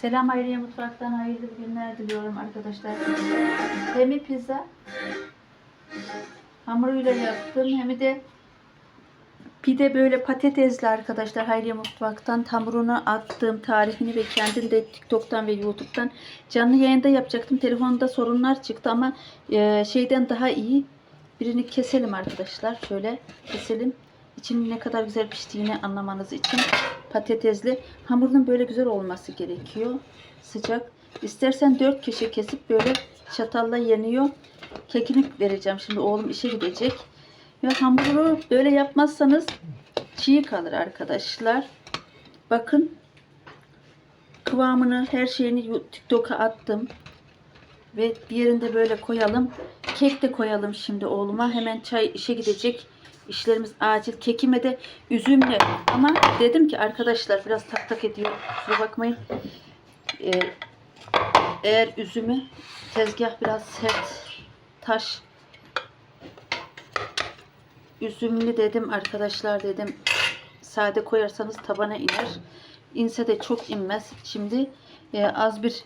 Selam Hayriye Mutfak'tan hayırlı günler diliyorum arkadaşlar. Hem pizza hamuruyla yaptım hem de pide böyle patatesli arkadaşlar Hayriye Mutfak'tan hamurunu attım tarifini ve kendim de TikTok'tan ve YouTube'dan canlı yayında yapacaktım. Telefonda sorunlar çıktı ama e, şeyden daha iyi. Birini keselim arkadaşlar. Şöyle keselim. İçinin ne kadar güzel piştiğini anlamanız için patatesli. Hamurun böyle güzel olması gerekiyor. Sıcak. İstersen 4 kişi kesip böyle çatalla yeniyor. Kekini vereceğim. Şimdi oğlum işe gidecek. Ve hamuru böyle yapmazsanız çiğ kalır arkadaşlar. Bakın kıvamını her şeyini TikTok'a attım. Ve diğerini de böyle koyalım. Kek de koyalım şimdi oğluma. Hemen çay işe gidecek. İşlerimiz acil. Kekime de üzümle. Ama dedim ki arkadaşlar biraz tak tak ediyor. Kusura bakmayın. Ee, eğer üzümü tezgah biraz sert taş üzümlü dedim arkadaşlar dedim sade koyarsanız tabana iner. İnse de çok inmez. Şimdi e, az bir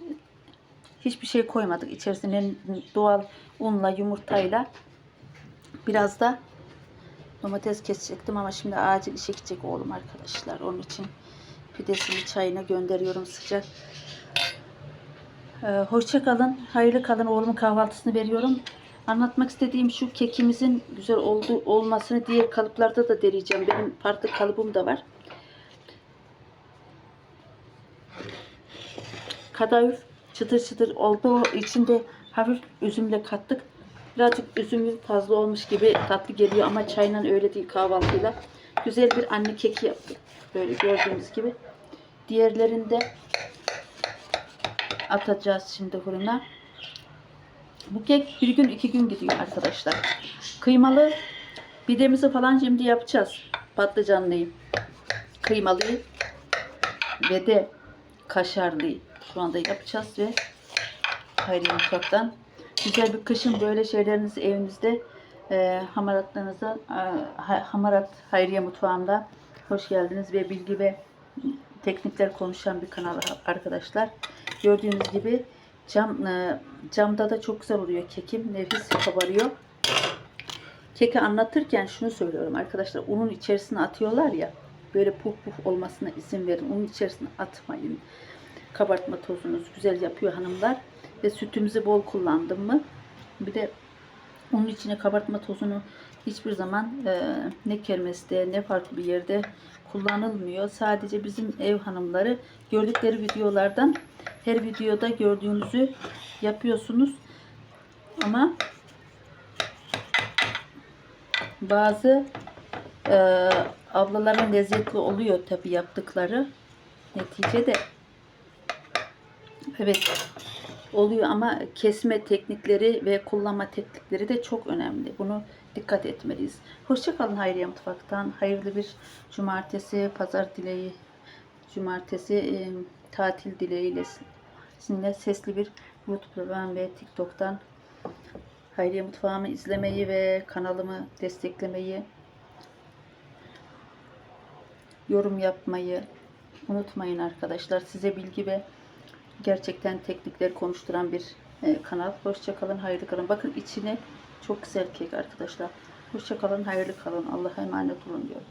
hiçbir şey koymadık. İçerisine doğal unla yumurtayla biraz da domates kesecektim ama şimdi acil işe gidecek oğlum arkadaşlar. Onun için pidesini çayına gönderiyorum sıcak. Ee, hoşça kalın. Hayırlı kalın. Oğlumun kahvaltısını veriyorum. Anlatmak istediğim şu kekimizin güzel olduğu olmasını diğer kalıplarda da deneyeceğim. Benim farklı kalıbım da var. Kadayıf çıtır çıtır olduğu için de hafif üzümle kattık. Birazcık üzümü fazla olmuş gibi tatlı geliyor ama çayla öyle değil kahvaltıyla. Güzel bir anne keki yaptık. Böyle gördüğünüz gibi. Diğerlerinde atacağız şimdi fırına. Bu kek bir gün iki gün gidiyor arkadaşlar. Kıymalı pidemizi falan şimdi yapacağız. Patlıcanlıyı, kıymalıyı ve de kaşarlıyı şu anda yapacağız ve Hayriye Mutfak'tan güzel bir kışın böyle şeylerinizi evinizde e, hamaratlarınızı e, ha- hamarat Hayriye Mutfağı'nda hoş geldiniz ve bilgi ve teknikler konuşan bir kanal arkadaşlar. Gördüğünüz gibi cam e, camda da çok güzel oluyor kekim. Nefis kabarıyor. Keki anlatırken şunu söylüyorum arkadaşlar. Unun içerisine atıyorlar ya. Böyle puf puf olmasına izin verin. Unun içerisine atmayın. Kabartma tozunuz güzel yapıyor hanımlar. Ve sütümüzü bol kullandım mı? Bir de onun içine kabartma tozunu hiçbir zaman e, ne kermeste ne farklı bir yerde kullanılmıyor. Sadece bizim ev hanımları gördükleri videolardan her videoda gördüğünüzü yapıyorsunuz. Ama bazı e, ablaların lezzetli oluyor tabi yaptıkları. Neticede evet oluyor ama kesme teknikleri ve kullanma teknikleri de çok önemli. Bunu dikkat etmeliyiz. Hoşçakalın Hayriye Mutfak'tan. Hayırlı bir cumartesi, pazar dileği, cumartesi e, tatil dileğiyle sizinle sesli bir YouTube'dan ve TikTok'tan Hayriye Mutfağımı izlemeyi ve kanalımı desteklemeyi, yorum yapmayı unutmayın arkadaşlar. Size bilgi ve gerçekten teknikleri konuşturan bir e, kanal. Hoşçakalın, hayırlı kalın. Bakın içine çok güzel kek arkadaşlar. Hoşçakalın, hayırlı kalın. Allah'a emanet olun diyorum.